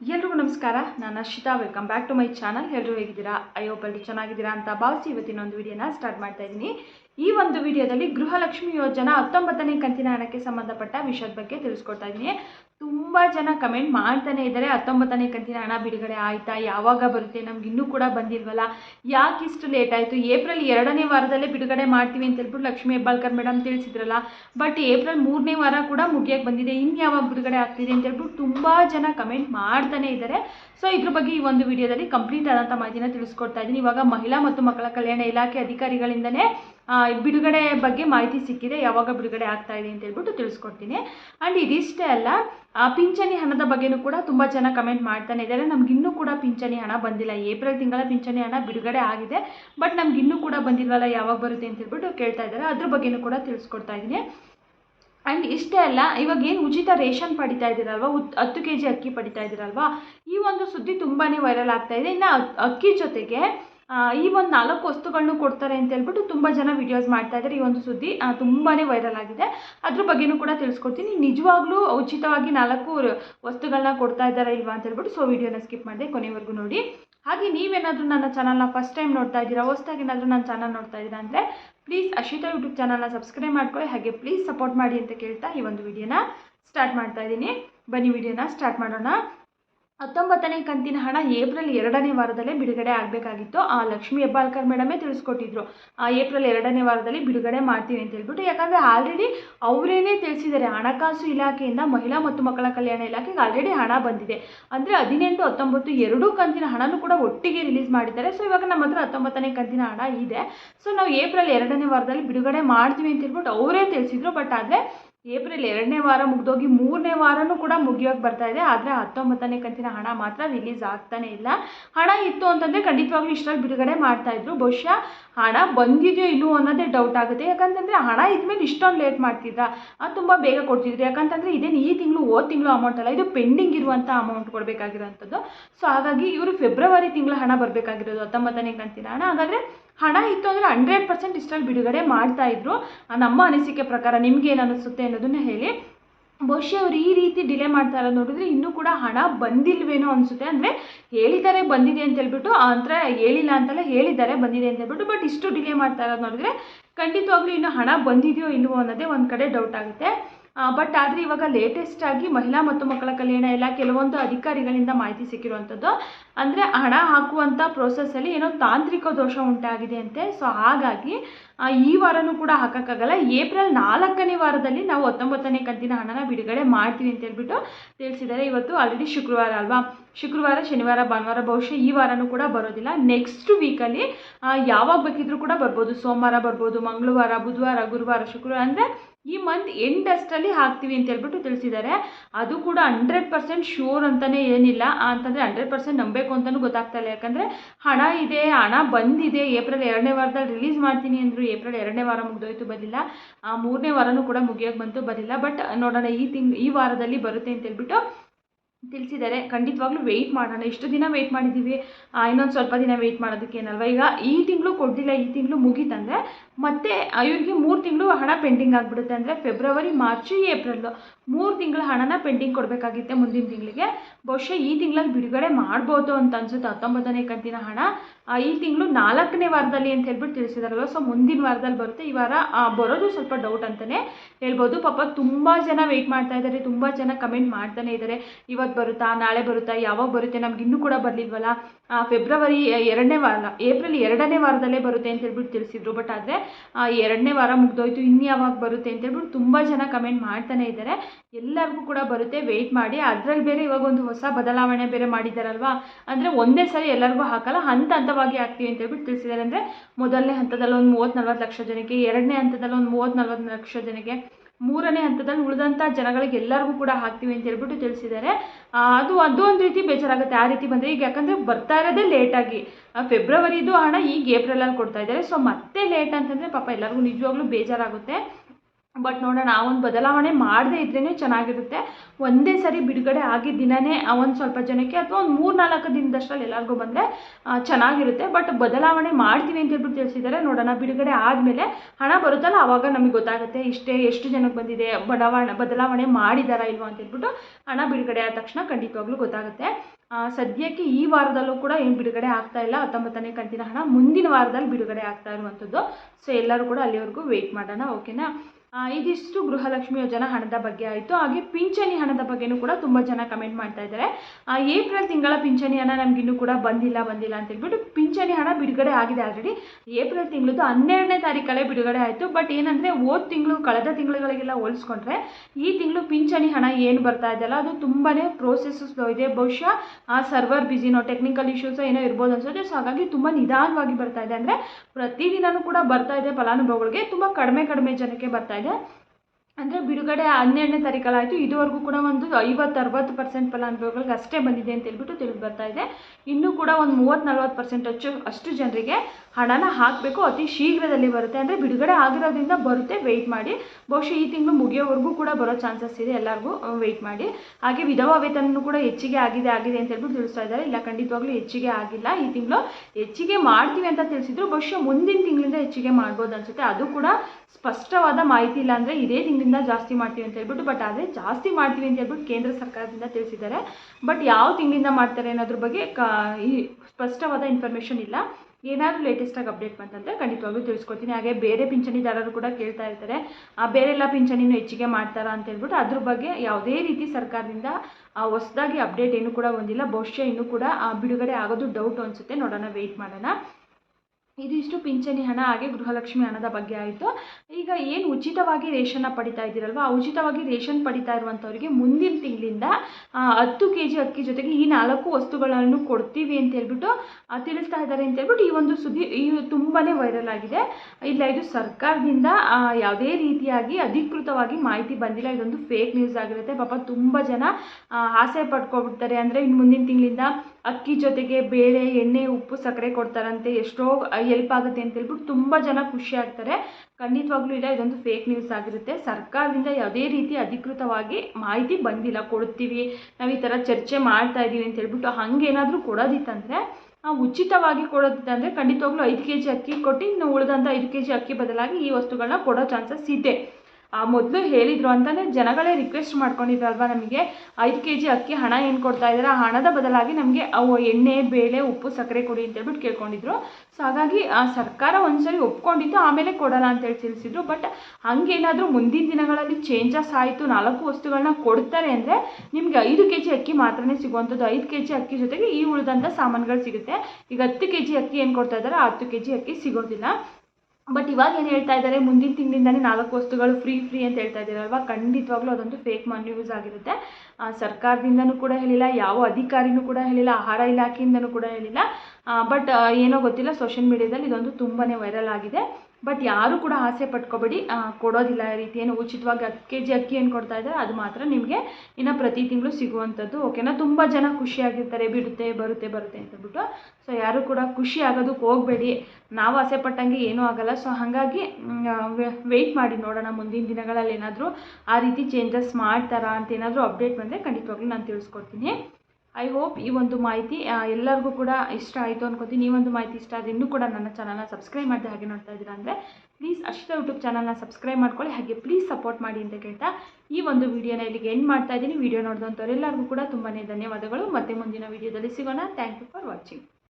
ಎಲ್ರಿಗೂ ನಮಸ್ಕಾರ. ನಾನು Arshitha. Welcome back to my channel ಎಲ್ಲರೂ ಹೇಗಿದ್ದೀರಾ? ಅಯ್ಯೋ ಎಲ್ಲರೂ ಚೆನ್ನಾಗಿದ್ದೀರಾ ಅಂತ ಭಾವಿಸಿ ಇವತ್ತಿನ ಒಂದು ವಿಡಿಯೋನ ಸ್ಟಾರ್ಟ್ ಮಾಡ್ತಾ ಇದ್ದೀನಿ. ಈ ಒಂದು ವಿಡಿಯೋದಲ್ಲಿ ಗೃಹಲಕ್ಷ್ಮಿ ಯೋಜನಾ ಹತ್ತೊಂಬತ್ತನೇ ಕಂತಿನ ಹಣಕ್ಕೆ ಸಂಬಂಧಪಟ್ಟ ವಿಷಯದ ಬಗ್ಗೆ ತಿಳಿಸ್ಕೊಡ್ತಾ ಇದ್ದೀನಿ. ತುಂಬ ಜನ ಕಮೆಂಟ್ ಮಾಡ್ತಾನೆ ಇದ್ದಾರೆ. ಹತ್ತೊಂಬತ್ತನೇ ಕಂತಿನ ಹಣ ಬಿಡುಗಡೆ ಆಯಿತಾ? ಯಾವಾಗ ಬರುತ್ತೆ? ನಮ್ಗೆ ಇನ್ನೂ ಕೂಡ ಬಂದಿಲ್ವಲ್ಲ? ಯಾಕೆ ಇಷ್ಟು ಲೇಟ್ ಆಯಿತು? ಏಪ್ರಿಲ್ ಎರಡನೇ ವಾರದಲ್ಲೇ ಬಿಡುಗಡೆ ಮಾಡ್ತೀವಿ ಅಂತ ಹೇಳ್ಬಿಟ್ಟು ಲಕ್ಷ್ಮೀ ಹೆಬ್ಬಾಳ್ಕರ್ ಮೇಡಮ್ ತಿಳಿಸಿದ್ರಲ್ಲ. ಬಟ್ ಏಪ್ರಿಲ್ ಮೂರನೇ ವಾರ ಕೂಡ ಮುಗಿಯಕ್ಕೆ ಬಂದಿದೆ. ಇನ್ನು ಯಾವಾಗ ಬಿಡುಗಡೆ ಆಗ್ತಿದೆ ಅಂತ ಹೇಳ್ಬಿಟ್ಟು ತುಂಬ ಜನ ಕಮೆಂಟ್ ಮಾಡ್ತಾನೆ ಇದ್ದಾರೆ. ಸೊ ಇದ್ರ ಬಗ್ಗೆ ಈ ಒಂದು ವಿಡಿಯೋದಲ್ಲಿ ಕಂಪ್ಲೀಟ್ ಆದಂಥ ಮಾಹಿತಿನ ತಿಳಿಸ್ಕೊಡ್ತಾ ಇದ್ದೀನಿ. ಇವಾಗ ಮಹಿಳಾ ಮತ್ತು ಮಕ್ಕಳ ಕಲ್ಯಾಣ ಇಲಾಖೆ ಅಧಿಕಾರಿಗಳಿಂದನೇ ಬಿಡುಗಡೆ ಬಗ್ಗೆ ಮಾಹಿತಿ ಸಿಕ್ಕಿದೆ. ಯಾವಾಗ ಬಿಡುಗಡೆ ಆಗ್ತಾ ಇದೆ ಅಂತ ಹೇಳ್ಬಿಟ್ಟು ತಿಳಿಸ್ಕೊಡ್ತೀನಿ. ಆ್ಯಂಡ್ ಇದಿಷ್ಟೇ ಅಲ್ಲ ಪಿಂಚಣಿ ಹಣದ ಬಗ್ಗೆನೂ ಕೂಡ ತುಂಬ ಜನ ಕಮೆಂಟ್ ಮಾಡ್ತಾನೆ ಇದ್ದಾರೆ. ನಮ್ಗೆ ಇನ್ನೂ ಕೂಡ ಪಿಂಚಣಿ ಹಣ ಬಂದಿಲ್ಲ. ಏಪ್ರಿಲ್ ತಿಂಗಳ ಪಿಂಚಣಿ ಹಣ ಬಿಡುಗಡೆ ಆಗಿದೆ. ಬಟ್ ನಮ್ಗೆ ಇನ್ನೂ ಕೂಡ ಬಂದಿಲ್ವಲ್ಲ, ಯಾವಾಗ ಬರುತ್ತೆ ಅಂತ ಹೇಳ್ಬಿಟ್ಟು ಕೇಳ್ತಾ ಇದ್ದಾರೆ. ಅದ್ರ ಬಗ್ಗೆನೂ ಕೂಡ ತಿಳಿಸ್ಕೊಡ್ತಾ ಇದ್ದೀನಿ. ಆ್ಯಂಡ್ ಇಷ್ಟೇ ಅಲ್ಲ, ಇವಾಗ ಏನು ಉಚಿತ ರೇಷನ್ ಪಡಿತಾ ಇದ್ದೀರಲ್ವಾ? ಉತ್, ಹತ್ತು ಕೆ ಜಿ ಅಕ್ಕಿ ಪಡಿತಾ ಇದ್ದೀರಲ್ವಾ? ಈ ಒಂದು ಸುದ್ದಿ ತುಂಬಾ ವೈರಲ್ ಆಗ್ತಾ ಇದೆ. ಇನ್ನು ಅಕ್ಕಿ ಜೊತೆಗೆ ಈ ಒಂದು ನಾಲ್ಕು ವಸ್ತುಗಳನ್ನು ಕೊಡ್ತಾರೆ ಅಂತ ಹೇಳ್ಬಿಟ್ಟು ತುಂಬ ಜನ ವಿಡಿಯೋಸ್ ಮಾಡ್ತಾ ಇದ್ದಾರೆ ಈ ಒಂದು ಸುದ್ದಿ ತುಂಬಾ ವೈರಲ್ ಆಗಿದೆ. ಅದ್ರ ಬಗ್ಗೆನೂ ಕೂಡ ತಿಳಿಸ್ಕೊಡ್ತೀನಿ. ನಿಜವಾಗ್ಲೂ ಉಚಿತವಾಗಿ ನಾಲ್ಕು ವಸ್ತುಗಳನ್ನ ಕೊಡ್ತಾ ಇದ್ದಾರೆ ಇಲ್ವಾ ಅಂತ ಹೇಳ್ಬಿಟ್ಟು ಸೊ ವಿಡಿಯೋನ ಸ್ಕಿಪ್ ಮಾಡಿದೆ ಕೊನೆವರೆಗೂ ನೋಡಿ. ಹಾಗೆ ನೀವೇನಾದರೂ ನನ್ನ ಚಾನಲ್ನ ಫಸ್ಟ್ ಟೈಮ್ ನೋಡ್ತಾ ಇದ್ದೀರಾ, ಹೊಸ್ದಾಗಿ ಏನಾದರೂ ನನ್ನ ಚಾನಲ್ ನೋಡ್ತಾ ಇದ್ದೀರಾ ಅಂದರೆ ಪ್ಲೀಸ್ ಅಶಿತಾ ಯೂಟ್ಯೂಬ್ ಚಾನಲ್ನ ಸಬ್ಸ್ಕ್ರೈಬ್ ಮಾಡ್ಕೊಳ್ಳಿ. ಹಾಗೆ ಪ್ಲೀಸ್ ಸಪೋರ್ಟ್ ಮಾಡಿ ಅಂತ ಕೇಳ್ತಾ ಈ ಒಂದು ವಿಡಿಯೋನ ಸ್ಟಾರ್ಟ್ ಮಾಡ್ತಾ ಇದ್ದೀನಿ. ಬನ್ನಿ ವಿಡಿಯೋನ ಸ್ಟಾರ್ಟ್ ಮಾಡೋಣ. ಹತ್ತೊಂಬತ್ತನೇ ಕಂತಿನ ಹಣ ಏಪ್ರಿಲ್ ಎರಡನೇ ವಾರದಲ್ಲೇ ಬಿಡುಗಡೆ ಆಗಬೇಕಾಗಿತ್ತು. ಆ ಲಕ್ಷ್ಮೀ ಹೆಬ್ಬಾಳ್ಕರ್ ಮೇಡಮೇ ತಿಳಿಸ್ಕೊಟ್ಟಿದ್ರು. ಆ ಏಪ್ರಿಲ್ ಎರಡನೇ ವಾರದಲ್ಲಿ ಬಿಡುಗಡೆ ಮಾಡ್ತೀವಿ ಅಂತ ಹೇಳ್ಬಿಟ್ಟು, ಯಾಕಂದರೆ ಆಲ್ರೆಡಿ ಅವರೇನೇ ತಿಳಿಸಿದ್ದಾರೆ, ಹಣಕಾಸು ಇಲಾಖೆಯಿಂದ ಮಹಿಳಾ ಮತ್ತು ಮಕ್ಕಳ ಕಲ್ಯಾಣ ಇಲಾಖೆಗೆ ಆಲ್ರೆಡಿ ಹಣ ಬಂದಿದೆ. ಅಂದರೆ ಹದಿನೆಂಟು, ಹತ್ತೊಂಬತ್ತು ಎರಡೂ ಕಂತಿನ ಹಣನೂ ಕೂಡ ಒಟ್ಟಿಗೆ ರಿಲೀಸ್ ಮಾಡಿದ್ದಾರೆ. ಸೊ ಇವಾಗ ನಮ್ಮ ಹತ್ರ ಹತ್ತೊಂಬತ್ತನೇ ಕಂತಿನ ಹಣ ಇದೆ. ಸೊ ನಾವು ಏಪ್ರಿಲ್ ಎರಡನೇ ವಾರದಲ್ಲಿ ಬಿಡುಗಡೆ ಮಾಡ್ತೀವಿ ಅಂತ ಹೇಳ್ಬಿಟ್ಟು ಅವರೇ ತಿಳಿಸಿದ್ರು. ಬಟ್ ಆದರೆ ಏಪ್ರಿಲ್ ಎರಡನೇ ವಾರ ಮುಗ್ದೋಗಿ ಮೂರನೇ ವಾರನೂ ಕೂಡ ಮುಗಿಯೋಕೆ ಬರ್ತಾ ಇದೆ. ಆದರೆ ಹತ್ತೊಂಬತ್ತನೇ ಕಂತಿನ ಹಣ ಮಾತ್ರ ರಿಲೀಸ್ ಆಗ್ತಾನೆ ಇಲ್ಲ. ಹಣ ಇತ್ತು ಅಂತಂದರೆ ಖಂಡಿತವಾಗ್ಲೂ ಇಷ್ಟರಲ್ಲಿ ಬಿಡುಗಡೆ ಮಾಡ್ತಾಯಿದ್ರು ಬಹುಶಃ ಹಣ ಬಂದಿದೆಯೋ ಇಲ್ಲವೋ ಅನ್ನೋದೇ ಡೌಟ್ ಆಗುತ್ತೆ. ಯಾಕಂತಂದರೆ ಹಣ ಇದ್ಮೇಲೆ ಇಷ್ಟೊಂದು ಲೇಟ್ ಮಾಡ್ತಿದ್ರಾ? ಅದು ತುಂಬ ಬೇಗ ಕೊಡ್ತಿದ್ರು. ಯಾಕಂತಂದರೆ ಇದೇನು ಈ ತಿಂಗಳು, ಓ ತಿಂಗಳು ಅಮೌಂಟ್ ಅಲ್ಲ. ಇದು ಪೆಂಡಿಂಗ್ ಇರುವಂಥ ಅಮೌಂಟ್ ಕೊಡಬೇಕಾಗಿರೋಂಥದ್ದು ಸೊ ಹಾಗಾಗಿ ಇವರು ಫೆಬ್ರವರಿ ತಿಂಗಳ ಹಣ ಬರಬೇಕಾಗಿರೋದು ಹತ್ತೊಂಬತ್ತನೇ ಕಂತಿನ ಹಣ. ಹಾಗಾದರೆ ಹಣ ಇತ್ತು ಅಂದರೆ ಹಂಡ್ರೆಡ್ ಪರ್ಸೆಂಟ್ ಇಷ್ಟರಲ್ಲಿ ಬಿಡುಗಡೆ ಮಾಡ್ತಾ ಇದ್ರು. ಆ, ನಮ್ಮ ಅನಿಸಿಕೆ ಪ್ರಕಾರ ನಿಮ್ಗೆ ಏನು ಅನಿಸುತ್ತೆ ಅನ್ನೋದನ್ನ ಹೇಳಿ. ಬಹುಶಃ ಅವ್ರು ಈ ರೀತಿ ಡಿಲೇ ಮಾಡ್ತಾ ಇರೋದು ನೋಡಿದ್ರೆ ಇನ್ನೂ ಕೂಡ ಹಣ ಬಂದಿಲ್ವೇನೋ ಅನಿಸುತ್ತೆ. ಅಂದರೆ ಹೇಳಿದ್ದಾರೆ ಬಂದಿದೆ ಅಂತ ಹೇಳ್ಬಿಟ್ಟು ಅಂದರೆ ಹೇಳಿಲ್ಲ ಅಂತಲ್ಲ ಹೇಳಿದ್ದಾರೆ ಬಂದಿದೆ ಅಂತ ಹೇಳ್ಬಿಟ್ಟು ಬಟ್ ಇಷ್ಟು ಡಿಲೇ ಮಾಡ್ತಾ ಇರೋದು ನೋಡಿದ್ರೆ ಖಂಡಿತವಾಗ್ಲೂ ಇನ್ನು ಹಣ ಬಂದಿದೆಯೋ ಇಲ್ವೋ ಅನ್ನೋದೇ ಒಂದು ಕಡೆ ಡೌಟ್ ಆಗುತ್ತೆ. ಬಟ್ ಆದರೆ ಇವಾಗ ಲೇಟೆಸ್ಟ್ ಆಗಿ ಮಹಿಳಾ ಮತ್ತು ಮಕ್ಕಳ ಕಲ್ಯಾಣ ಎಲ್ಲ ಕೆಲವೊಂದು ಅಧಿಕಾರಿಗಳಿಂದ ಮಾಹಿತಿ ಸಿಕ್ಕಿರುವಂಥದ್ದು ಅಂದರೆ ಹಣ ಹಾಕುವಂಥ ಪ್ರೋಸೆಸ್ಸಲ್ಲಿ ಏನೋ ತಾಂತ್ರಿಕ ದೋಷ ಉಂಟಾಗಿದೆ ಅಂತೆ. ಸೊ ಹಾಗಾಗಿ ಈ ವಾರನೂ ಕೂಡ ಹಾಕೋಕ್ಕಾಗಲ್ಲ. ಏಪ್ರಿಲ್ ನಾಲ್ಕನೇ ವಾರದಲ್ಲಿ ನಾವು ಹತ್ತೊಂಬತ್ತನೇ ಕಂತಿನ ಹಣನ ಬಿಡುಗಡೆ ಮಾಡ್ತೀವಿ ಅಂತ ಹೇಳ್ಬಿಟ್ಟು ತಿಳಿಸಿದ್ದಾರೆ. ಇವತ್ತು ಆಲ್ರೆಡಿ ಶುಕ್ರವಾರ ಅಲ್ವಾ? ಶುಕ್ರವಾರ, ಶನಿವಾರ, ಭಾನುವಾರ, ಬಹುಶಃ ಈ ವಾರನೂ ಕೂಡ ಬರೋದಿಲ್ಲ. ನೆಕ್ಸ್ಟ್ ವೀಕಲ್ಲಿ ಯಾವಾಗ ಬೇಕಿದ್ರೂ ಕೂಡ ಬರ್ಬೋದು. ಸೋಮವಾರ ಬರ್ಬೋದು, ಮಂಗಳವಾರ, ಬುಧವಾರ, ಗುರುವಾರ, ಶುಕ್ರವಾರ, ಅಂದರೆ ಈ ಮಂತ್ ಎಂಡ್ ಅಷ್ಟರಲ್ಲಿ ಹಾಕ್ತೀವಿ ಅಂತ ಹೇಳ್ಬಿಟ್ಟು ತಿಳಿಸಿದ್ದಾರೆ. ಅದು ಕೂಡ ಹಂಡ್ರೆಡ್ ಪರ್ಸೆಂಟ್ ಶೂರ್ ಅಂತಲೇ ಏನಿಲ್ಲ. ಅಂತಂದರೆ ಹಂಡ್ರೆಡ್ ಪರ್ಸೆಂಟ್ ನಂಬಬೇಕು ಅಂತಲೂ ಗೊತ್ತಾಗ್ತಾ ಇಲ್ಲ. ಯಾಕಂದರೆ ಹಣ ಇದೆ, ಹಣ ಬಂದಿದೆ. ಏಪ್ರಿಲ್ ಎರಡನೇ ವಾರದಲ್ಲಿ ರಿಲೀಸ್ ಮಾಡ್ತೀನಿ ಅಂದರು ಏಪ್ರಿಲ್ ಎರಡನೇ ವಾರ ಮುಗಿದೋಯ್ತು ಬರಲಿಲ್ಲ. ಆ ಮೂರನೇ ವಾರನೂ ಕೂಡ ಮುಗಿಯೋಕ್ಕೆ ಬಂತು ಬರಲಿಲ್ಲ. ಬಟ್ ನೋಡೋಣ, ಈ ತಿಂಗ್, ಈ ವಾರದಲ್ಲಿ ಬರುತ್ತೆ ಅಂತ ಹೇಳ್ಬಿಟ್ಟು ತಿಳಿಸಿದ್ದಾರೆ. ಖಂಡಿತವಾಗ್ಲೂ ವೆಯ್ಟ್ ಮಾಡೋಣ. ಇಷ್ಟು ದಿನ ವೆಯ್ಟ್ ಮಾಡಿದ್ದೀವಿ ಇನ್ನೊಂದು ಸ್ವಲ್ಪ ದಿನ ವೆಯ್ಟ್ ಮಾಡೋದಕ್ಕೇನಲ್ವ ಈಗ ಈ ತಿಂಗಳು ಕೊಡಲಿಲ್ಲ ಈ ತಿಂಗಳು ಮುಗೀತಂದರೆ ಮತ್ತೆ ಇವ್ರಿಗೆ ಮೂರು ತಿಂಗಳು ಹಣ ಪೆಂಡಿಂಗ್ ಆಗಿಬಿಡುತ್ತೆ. ಅಂದರೆ ಫೆಬ್ರವರಿ ಮಾರ್ಚು ಏಪ್ರಿಲ್ಲು ಮೂರು ತಿಂಗಳ ಹಣನ ಪೆಂಡಿಂಗ್ ಕೊಡಬೇಕಾಗಿತ್ತೆ ಮುಂದಿನ ತಿಂಗಳಿಗೆ. ಬಹುಶಃ ಈ ತಿಂಗಳಲ್ಲಿ ಬಿಡುಗಡೆ ಮಾಡ್ಬೋದು ಅಂತ ಅನ್ಸುತ್ತೆ. ಹತ್ತೊಂಬತ್ತನೇ ಕಂತಿನ ಹಣ. ಈ ತಿಂಗಳು ನಾಲ್ಕನೇ ವಾರದಲ್ಲಿ ಅಂತ ಹೇಳ್ಬಿಟ್ಟು ತಿಳಿಸಿದಾರಲ್ವ? ಸೊ ಮುಂದಿನ ವಾರದಲ್ಲಿ ಬರುತ್ತೆ. ಈ ವಾರ ಬರೋದು ಸ್ವಲ್ಪ ಡೌಟ್ ಅಂತಲೇ ಹೇಳ್ಬೋದು. ಪಾಪ ತುಂಬ ಜನ ವೆಯ್ಟ್ ಮಾಡ್ತಾ ಇದ್ದಾರೆ ತುಂಬ ಜನ ಕಮೆಂಟ್ ಮಾಡ್ತಾನೆ ಇದ್ದಾರೆ ಇವತ್ತು ಬರುತ್ತಾ? ನಾಳೆ ಬರುತ್ತಾ? ಯಾವಾಗ ಬರುತ್ತೆ? ನಮ್ಗೆ ಇನ್ನೂ ಕೂಡ ಬರಲಿಲ್ವಲ್ಲ? ಫೆಬ್ರವರಿ ಎರಡನೇ ವಾರ, ಏಪ್ರಿಲ್ ಎರಡನೇ ವಾರದಲ್ಲೇ ಬರುತ್ತೆ ಅಂತ ಹೇಳ್ಬಿಟ್ಟು ತಿಳಿಸಿದ್ರು. ಬಟ್ ಆದರೆ ಎರಡನೇ ವಾರ ಮುಗ್ದೋಯ್ತು ಇನ್ನು ಯಾವಾಗ ಬರುತ್ತೆ ಅಂತ ಹೇಳ್ಬಿಟ್ಟು ತುಂಬ ಜನ ಕಮೆಂಟ್ ಮಾಡ್ತಾನೆ ಇದ್ದಾರೆ. ಎಲ್ಲರಿಗೂ ಕೂಡ ಬರುತ್ತೆ ವೆಯ್ಟ್ ಮಾಡಿ. ಅದರಲ್ಲಿ ಬೇರೆ ಇವಾಗ ಒಂದು ಹೊಸ ಬದಲಾವಣೆ ಬೇರೆ ಮಾಡಿದ್ದಾರಲ್ವಾ? ಅಂದರೆ ಒಂದೇ ಸರಿ ಎಲ್ಲರಿಗೂ ಹಾಕಲ್ಲ, ಹಂತ ಹಂತವಾಗಿ ಹಾಕ್ತೀವಿ ಅಂತ ಹೇಳ್ಬಿಟ್ಟು ತಿಳಿಸಿದ್ದಾರೆ. ಅಂದರೆ ಮೊದಲನೇ ಹಂತದಲ್ಲಿ ಒಂದು ಮೂವತ್ತು ನಲ್ವತ್ತು ಲಕ್ಷ ಜನಕ್ಕೆ, ಎರಡನೇ ಹಂತದಲ್ಲಿ ಒಂದು ಮೂವತ್ತು ನಲ್ವತ್ತು ಲಕ್ಷ ಜನಕ್ಕೆ ಮೂರನೇ ಹಂತದಲ್ಲಿ ಉಳಿದಂಥ ಜನಗಳಿಗೆ ಎಲ್ಲರಿಗೂ ಕೂಡ ಹಾಕ್ತೀವಿ ಅಂತ ಹೇಳ್ಬಿಟ್ಟು ತಿಳಿಸಿದ್ದಾರೆ. ಅದು ಅದು ಒಂದು ರೀತಿ ಬೇಜಾರಾಗುತ್ತೆ. ಆ ರೀತಿ ಬಂದರೆ ಈಗ ಯಾಕಂದರೆ ಬರ್ತಾ ಇರೋದೇ ಲೇಟಾಗಿ ಫೆಬ್ರವರಿದು ಹಣ ಈಗ ಏಪ್ರಿಲಲ್ಲಿ ಕೊಡ್ತಾ ಇದ್ದಾರೆ. ಸೊ ಮತ್ತೆ ಲೇಟ್ ಅಂತಂದರೆ ಪಾಪ ಎಲ್ಲರಿಗೂ ನಿಜವಾಗ್ಲೂ ಬೇಜಾರಾಗುತ್ತೆ. ಬಟ್ ನೋಡೋಣ ಆ ಒಂದು ಬದಲಾವಣೆ ಮಾಡದೇ ಇದ್ರೇ ಚೆನ್ನಾಗಿರುತ್ತೆ. ಒಂದೇ ಸರಿ ಬಿಡುಗಡೆ ಆಗಿದ್ದ ದಿನವೇ ಒಂದು ಸ್ವಲ್ಪ ಜನಕ್ಕೆ ಅಥವಾ ಒಂದು ಮೂರು ನಾಲ್ಕು ದಿನದಷ್ಟರಲ್ಲಿ ಎಲ್ಲರಿಗೂ ಬಂದರೆ ಚೆನ್ನಾಗಿರುತ್ತೆ. ಬಟ್ ಬದಲಾವಣೆ ಮಾಡ್ತೀವಿ ಅಂತ ಹೇಳ್ಬಿಟ್ಟು ತಿಳಿಸಿದ್ದಾರೆ ನೋಡೋಣ ಬಿಡುಗಡೆ ಆದಮೇಲೆ ಹಣ ಬರುತ್ತಲ್ಲ ಆವಾಗ ನಮಗೆ ಗೊತ್ತಾಗುತ್ತೆ ಇಷ್ಟೇ ಎಷ್ಟು ಜನಕ್ಕೆ ಬಂದಿದೆ ಬಡಾವಣೆ ಬದಲಾವಣೆ ಮಾಡಿದಾರಾ ಇಲ್ವಾ ಅಂತ ಹೇಳ್ಬಿಟ್ಟು ಹಣ ಬಿಡುಗಡೆ ಆದ ತಕ್ಷಣ ಖಂಡಿತವಾಗ್ಲೂ ಗೊತ್ತಾಗುತ್ತೆ. ಸದ್ಯಕ್ಕೆ ಈ ವಾರದಲ್ಲೂ ಕೂಡ ಏನು ಬಿಡುಗಡೆ ಆಗ್ತಾ ಇಲ್ಲ. ಹತ್ತೊಂಬತ್ತನೇ ಕಂತಿನ ಹಣ ಮುಂದಿನ ವಾರದಲ್ಲಿ ಬಿಡುಗಡೆ ಆಗ್ತಾ ಇರುವಂಥದ್ದು. ಸೊ ಎಲ್ಲರೂ ಕೂಡ ಅಲ್ಲಿವರೆಗೂ ವೆಯ್ಟ್ ಮಾಡೋಣ ಓಕೆನಾ ಆ, ಇದಿಷ್ಟು ಗೃಹಲಕ್ಷ್ಮಿ ಯೋಜನಾ ಹಣದ ಬಗ್ಗೆ ಆಯಿತು. ಹಾಗೆ ಪಿಂಚಣಿ ಹಣದ ಬಗ್ಗೆನೂ ಕೂಡ ತುಂಬ ಜನ ಕಮೆಂಟ್ ಮಾಡ್ತಾ ಇದ್ದಾರೆ. ಏಪ್ರಿಲ್ ತಿಂಗಳ ಪಿಂಚಣಿ ಹಣ ನಮಗಿನ್ನೂ ಕೂಡ ಬಂದಿಲ್ಲ ಬಂದಿಲ್ಲ ಅಂತ ಹೇಳ್ಬಿಟ್ಟು ಪಿಂಚಣಿ ಹಣ ಬಿಡುಗಡೆ ಆಗಿದೆ ಆಲ್ರೆಡಿ ಏಪ್ರಿಲ್ ತಿಂಗಳದ್ದು ಹನ್ನೆರಡನೇ ತಾರೀಕಲ್ಲೇ ಬಿಡುಗಡೆ ಆಯಿತು. ಬಟ್ ಏನಂದರೆ ಹೋದ ತಿಂಗಳು, ಕಳೆದ ತಿಂಗಳುಗಳಿಗೆಲ್ಲ ಹೋಲಿಸ್ಕೊಂಡ್ರೆ ಈ ತಿಂಗಳು ಪಿಂಚಣಿ ಹಣ ಏನು ಬರ್ತಾ ಇದೆಯಲ್ಲ ಅದು ತುಂಬಾ ಪ್ರೋಸೆಸ್ ಸ್ಲೋ ಇದೆ. ಬಹುಶಃ ಆ ಸರ್ವರ್ ಬಿಸಿನೋ ಟೆಕ್ನಿಕಲ್ ಇಶ್ಯೂಸ್ ಏನೋ ಇರ್ಬೋದು ಅನ್ಸುತ್ತೆ ಸೊ ಹಾಗಾಗಿ ತುಂಬ ನಿಧಾನವಾಗಿ ಬರ್ತಾ ಇದೆ. ಅಂದರೆ ಪ್ರತಿದಿನವೂ ಕೂಡ ಬರ್ತಾ ಇದೆ ಫಲಾನುಭವಿಗಳಿಗೆ. ತುಂಬ ಕಡಿಮೆ ಕಡಿಮೆ ಜನಕ್ಕೆ ಬರ್ತಾ ಇದೆ. ¿verdad? ಅಂದರೆ ಬಿಡುಗಡೆ ಹನ್ನೆರಡನೇ ತಾರೀಕಲ್ಲಿ ಆಯಿತು ಇದುವರೆಗೂ ಕೂಡ ಒಂದು ಐವತ್ತು, ಅರವತ್ತು ಪರ್ಸೆಂಟ್ ಫಲಾನುಭವಿಗಳಿಗೆ ಅಷ್ಟೇ ಬಂದಿದೆ ಅಂತ ಹೇಳ್ಬಿಟ್ಟು ತಿಳಿದು ಬರ್ತಾ ಇದೆ. ಇನ್ನೂ ಕೂಡ ಒಂದು ಮೂವತ್ತು, ನಲ್ವತ್ತು ಪರ್ಸೆಂಟ್ ಅಷ್ಟು ಅಷ್ಟು ಜನರಿಗೆ ಹಣನ ಹಾಕಬೇಕು. ಅತಿ ಶೀಘ್ರದಲ್ಲಿ ಬರುತ್ತೆ. ಅಂದರೆ ಬಿಡುಗಡೆ ಆಗಿರೋದ್ರಿಂದ ಬರುತ್ತೆ. ವೆಯ್ಟ್ ಮಾಡಿ. ಬಹುಶಃ ಈ ತಿಂಗಳು ಮುಗಿಯೋವರೆಗೂ ಕೂಡ ಬರೋ ಚಾನ್ಸಸ್ ಇದೆ. ಎಲ್ಲರಿಗೂ ವೆಯ್ಟ್ ಮಾಡಿ. ಹಾಗೆ ವಿಧವಾ ವೇತನನೂ ಕೂಡ ಹೆಚ್ಚಿಗೆ ಆಗಿದೆ ಆಗಿದೆ ಅಂತ ಹೇಳ್ಬಿಟ್ಟು ತಿಳಿಸ್ತಾ ಇದ್ದಾರೆ. ಇಲ್ಲ, ಖಂಡಿತವಾಗ್ಲೂ ಹೆಚ್ಚಿಗೆ ಆಗಿಲ್ಲ. ಈ ತಿಂಗಳು ಹೆಚ್ಚಿಗೆ ಮಾಡ್ತೀವಿ ಅಂತ ತಿಳಿಸಿದ್ರು. ಬಹುಶಃ ಮುಂದಿನ ತಿಂಗಳಿಂದ ಹೆಚ್ಚಿಗೆ ಮಾಡ್ಬೋದು ಅನ್ಸುತ್ತೆ. ಅದು ಕೂಡ ಸ್ಪಷ್ಟವಾದ ಮಾಹಿತಿ ಇಲ್ಲ ಅಂದರೆ ಇದೇ ತಿಂಗಳಿಂದ ಜಾಸ್ತಿ ಮಾಡ್ತೀವಿ ಅಂತ ಹೇಳ್ಬಿಟ್ಟು ಬಟ್ ಆದರೆ ಜಾಸ್ತಿ ಮಾಡ್ತೀವಿ ಅಂತ ಹೇಳ್ಬಿಟ್ಟು ಕೇಂದ್ರ ಸರ್ಕಾರದಿಂದ ತಿಳಿಸಿದ್ದಾರೆ. ಬಟ್ ಯಾವ ತಿಂಗಳಿಂದ ಮಾಡ್ತಾರೆ ಅನ್ನೋದ್ರ ಬಗ್ಗೆ ಕ, ಈ ಸ್ಪಷ್ಟವಾದ ಇನ್ಫಾರ್ಮೇಷನ್ ಇಲ್ಲ. ಏನಾದರೂ ಲೇಟೆಸ್ಟಾಗಿ ಅಪ್ಡೇಟ್ ಬಂತಂದರೆ ಖಂಡಿತವಾಗ್ಲೂ ತಿಳಿಸ್ಕೊಡ್ತೀನಿ. ಹಾಗೆ ಬೇರೆ ಪಿಂಚಣಿದಾರರು ಕೂಡ ಕೇಳ್ತಾ ಇರ್ತಾರೆ, ಆ ಬೇರೆಲ್ಲ ಪಿಂಚಣಿನೂ ಹೆಚ್ಚಿಗೆ ಮಾಡ್ತಾರಾ ಅಂತ ಹೇಳ್ಬಿಟ್ಟು ಅದ್ರ ಬಗ್ಗೆ ಯಾವುದೇ ರೀತಿ ಸರ್ಕಾರದಿಂದ ಹೊಸದಾಗಿ ಅಪ್ಡೇಟ್ ಏನು ಕೂಡ ಬಂದಿಲ್ಲ. ಬಹುಶಃ ಇನ್ನೂ ಕೂಡ ಬಿಡುಗಡೆ ಆಗೋದು ಡೌಟ್ ಅನಿಸುತ್ತೆ. ನೋಡೋಣ ವೆಯ್ಟ್ ಮಾಡೋಣ. ಇದಿಷ್ಟು ಪಿಂಚಣಿ ಹಣ, ಹಾಗೆ ಗೃಹಲಕ್ಷ್ಮಿ ಹಣದ ಬಗ್ಗೆ ಆಯಿತು. ಈಗ ಏನು ಉಚಿತವಾಗಿ ರೇಷನ್ನ ಪಡಿತಾ ಇದ್ದೀರಲ್ವ? ಉಚಿತವಾಗಿ ರೇಷನ್ ಪಡಿತಾ ಇರುವಂಥವ್ರಿಗೆ ಮುಂದಿನ ತಿಂಗಳಿಂದ ಹತ್ತು ಕೆ ಜಿ ಅಕ್ಕಿ ಜೊತೆಗೆ ಈ ನಾಲ್ಕು ವಸ್ತುಗಳನ್ನು ಕೊಡ್ತೀವಿ ಅಂತ ಹೇಳ್ಬಿಟ್ಟು ತಿಳಿಸ್ತಾ ಇದ್ದಾರೆ ಅಂತ ಹೇಳ್ಬಿಟ್ಟು ಈ ಒಂದು ಸುದ್ದಿ, ಈ ತುಂಬಾ ವೈರಲ್ ಆಗಿದೆ. ಇಲ್ಲ, ಇದು ಸರ್ಕಾರದಿಂದ ಯಾವುದೇ ರೀತಿಯಾಗಿ ಅಧಿಕೃತವಾಗಿ ಮಾಹಿತಿ ಬಂದಿಲ್ಲ. ಇದೊಂದು ಫೇಕ್ ನ್ಯೂಸ್ ಆಗಿರುತ್ತೆ. ಪಾಪ ತುಂಬ ಜನ ಆಸೆ ಪಡ್ಕೊಬಿಡ್ತಾರೆ ಅಂದರೆ ಇನ್ನು ಮುಂದಿನ ತಿಂಗಳಿಂದ ಅಕ್ಕಿ ಜೊತೆಗೆ ಬೇಳೆ, ಎಣ್ಣೆ, ಉಪ್ಪು, ಸಕ್ಕರೆ ಕೊಡ್ತಾರಂತೆ. ಎಷ್ಟೋ ಹೆಲ್ಪ್ ಆಗುತ್ತೆ ಅಂತ ಹೇಳ್ಬಿಟ್ಟು ತುಂಬ ಜನ ಖುಷಿ ಆಗ್ತಾರೆ. ಖಂಡಿತವಾಗ್ಲೂ ಇಲ್ಲ, ಇದೊಂದು ಫೇಕ್ ನ್ಯೂಸ್ ಆಗಿರುತ್ತೆ. ಸರ್ಕಾರದಿಂದ ಯಾವುದೇ ರೀತಿ ಅಧಿಕೃತವಾಗಿ ಮಾಹಿತಿ ಬಂದಿಲ್ಲ. ಕೊಡ್ತೀವಿ, ನಾವು ಈ ಥರ ಚರ್ಚೆ ಮಾಡ್ತಾ ಇದ್ದೀವಿ ಅಂತ ಹೇಳ್ಬಿಟ್ಟು ಹಂಗೇನಾದರೂ ಕೊಡೋದಿತ್ತಂದರೆ ಉಚಿತವಾಗಿ ಕೊಡೋದಿತ್ತಂದರೆ ಖಂಡಿತವಾಗ್ಲೂ ಐದು ಕೆ ಜಿ ಅಕ್ಕಿ ಕೊಟ್ಟು ಇನ್ನು ಉಳಿದಂಥ ಐದು ಕೆ ಜಿ ಅಕ್ಕಿ ಬದಲಾಗಿ ಈ ವಸ್ತುಗಳನ್ನ ಕೊಡೋ ಚಾನ್ಸಸ್ ಇದೆ. ಮೊದಲು ಹೇಳಿದರು ಅಂತಲೇ ಜನಗಳೇ ರಿಕ್ವೆಸ್ಟ್ ಮಾಡ್ಕೊಂಡಿದ್ರಲ್ವ ನಮಗೆ? ಐದು ಕೆ ಜಿ ಅಕ್ಕಿ ಹಣ ಏನು ಕೊಡ್ತಾ ಇದ್ದಾರೆ? ಆ ಹಣದ ಬದಲಾಗಿ ನಮಗೆ ಅವು ಎಣ್ಣೆ, ಬೇಳೆ, ಉಪ್ಪು, ಸಕ್ಕರೆ ಕೊಡಿ ಅಂತ ಹೇಳ್ಬಿಟ್ಟು ಕೇಳ್ಕೊಂಡಿದ್ರು. ಸೊ ಹಾಗಾಗಿ ಸರ್ಕಾರ ಒಂದ್ಸರಿ ಒಪ್ಕೊಂಡಿತ್ತು ಆಮೇಲೆ ಕೊಡಲ್ಲ ಅಂತೇಳಿ ತಿಳಿಸಿದ್ರು. ಬಟ್ ಹಂಗೇನಾದರೂ ಮುಂದಿನ ದಿನಗಳಲ್ಲಿ ಚೇಂಜಸ್ ಆಯಿತು, ನಾಲ್ಕು ವಸ್ತುಗಳನ್ನ ಕೊಡ್ತಾರೆ ಅಂದರೆ ನಿಮಗೆ ಐದು ಕೆ ಜಿ ಅಕ್ಕಿ ಮಾತ್ರನೇ ಸಿಗುವಂಥದ್ದು. ಐದು ಕೆ ಜಿ ಅಕ್ಕಿ ಜೊತೆಗೆ ಈ ಉಳಿದಂಥ ಸಾಮಾನುಗಳು ಸಿಗುತ್ತೆ. ಈಗ ಹತ್ತು ಕೆ ಜಿ ಅಕ್ಕಿ ಏನು ಕೊಡ್ತಾ ಇದ್ದಾರೆ? ಹತ್ತು ಕೆ ಜಿ ಅಕ್ಕಿ ಸಿಗೋದಿಲ್ಲ. ಬಟ್ ಇವಾಗ ಏನು ಹೇಳ್ತಾ ಇದ್ದಾರೆ ಮುಂದಿನ ತಿಂಗಳಿಂದಾನೇ ನಾಲ್ಕು ವಸ್ತುಗಳು ಫ್ರೀ ಫ್ರೀ ಅಂತ ಹೇಳ್ತಾ ಇದ್ದಾರಲ್ವ ಖಂಡಿತವಾಗ್ಲೂ ಅದೊಂದು ಫೇಕ್ ನ್ಯೂಸ್ ಆಗಿರುತ್ತೆ. ಸರ್ಕಾರದಿಂದನೂ ಕೂಡ ಹೇಳಿಲ್ಲ, ಯಾವ ಅಧಿಕಾರಿನೂ ಕೂಡ ಹೇಳಿಲ್ಲ, ಆಹಾರ ಇಲಾಖೆಯಿಂದನೂ ಕೂಡ ಹೇಳಿಲ್ಲ. ಬಟ್ ಏನೋ ಗೊತ್ತಿಲ್ಲ ಸೋಷಿಯಲ್ ಮೀಡಿಯಾದಲ್ಲಿ ಇದೊಂದು ತುಂಬಾ ವೈರಲ್ ಆಗಿದೆ. ಬಟ್ ಯಾರೂ ಕೂಡ ಆಸೆ ಪಟ್ಕೋಬೇಡಿ. ಕೊಡೋದಿಲ್ಲ. ಈ ರೀತಿ ಏನು ಉಚಿತವಾಗಿ ಹತ್ತು ಕೆ ಜಿ ಅಕ್ಕಿ ಏನು ಕೊಡ್ತಾ ಇದ್ದಾರೆ, ಅದು ಮಾತ್ರ ನಿಮಗೆ ಇನ್ನು ಪ್ರತಿ ತಿಂಗಳು ಸಿಗುವಂಥದ್ದು. ಓಕೆನಾ ತುಂಬ ಜನ ಖುಷಿಯಾಗಿರ್ತಾರೆ. ಬಿಡುತ್ತೆ, ಬರುತ್ತೆ ಬರುತ್ತೆ ಅಂತ ಸೊ ಯಾರು ಕೂಡ ಖುಷಿ ಆಗೋದಕ್ಕೆ ಹೋಗಬೇಡಿ. ನಾವು ಆಸೆ ಪಟ್ಟಂಗೆ ಏನೂ ಆಗಲ್ಲ. ಸೊ ಹಾಗಾಗಿ ವೆಯ್ಟ್ ಮಾಡಿ ನೋಡೋಣ. ಮುಂದಿನ ದಿನಗಳಲ್ಲಿ ಏನಾದರೂ ಆ ರೀತಿ ಚೇಂಜಸ್ ಮಾಡ್ತಾರಾ ಅಂತ ಏನಾದರೂ ಅಪ್ಡೇಟ್ ಬಂದರೆ ಖಂಡಿತವಾಗ್ಲೂ ನಾನು ತಿಳಿಸ್ಕೊಡ್ತೀನಿ. ಐ ಹೋಪ್ ಈ ಒಂದು ಮಾಹಿತಿ ಎಲ್ಲರಿಗೂ ಕೂಡ ಇಷ್ಟ ಆಯಿತು ಅನ್ಕೋತೀನಿ. ಈ ಒಂದು ಮಾಹಿತಿ ಇಷ್ಟ ಆದರೆ ಇನ್ನೂ ಕೂಡ ನನ್ನ ಚಾನಲ್ನ ಸಬ್ಸ್ಕ್ರೈಬ್ ಮಾಡಿದೆ ಹಾಗೆ ನೋಡ್ತಾ ಇದ್ದೀರಾ ಅಂದರೆ ಪ್ಲೀಸ್ ಅಷ್ಟೇ ಯೂಟ್ಯೂಬ್ ಚಾನಲ್ನ ಸಬ್ಸ್ಕ್ರೈಬ್ ಮಾಡ್ಕೊಳ್ಳಿ. ಹಾಗೆ ಪ್ಲೀಸ್ ಸಪೋರ್ಟ್ ಮಾಡಿ ಅಂತ ಕೇಳ್ತಾ ಈ ಒಂದು ವಿಡಿಯೋನ ಇಲ್ಲಿಗೆ ಎಂಡ್ ಮಾಡ್ತಾ ಇದ್ದೀನಿ. ವಿಡಿಯೋ ನೋಡಿದಂಥವ್ರೆಲ್ಲರಿಗೂ ಕೂಡ ತುಂಬಾ ಧನ್ಯವಾದಗಳು. ಮತ್ತೆ ಮುಂದಿನ ವಿಡಿಯೋದಲ್ಲಿ ಸಿಗೋಣ. Thank you for watching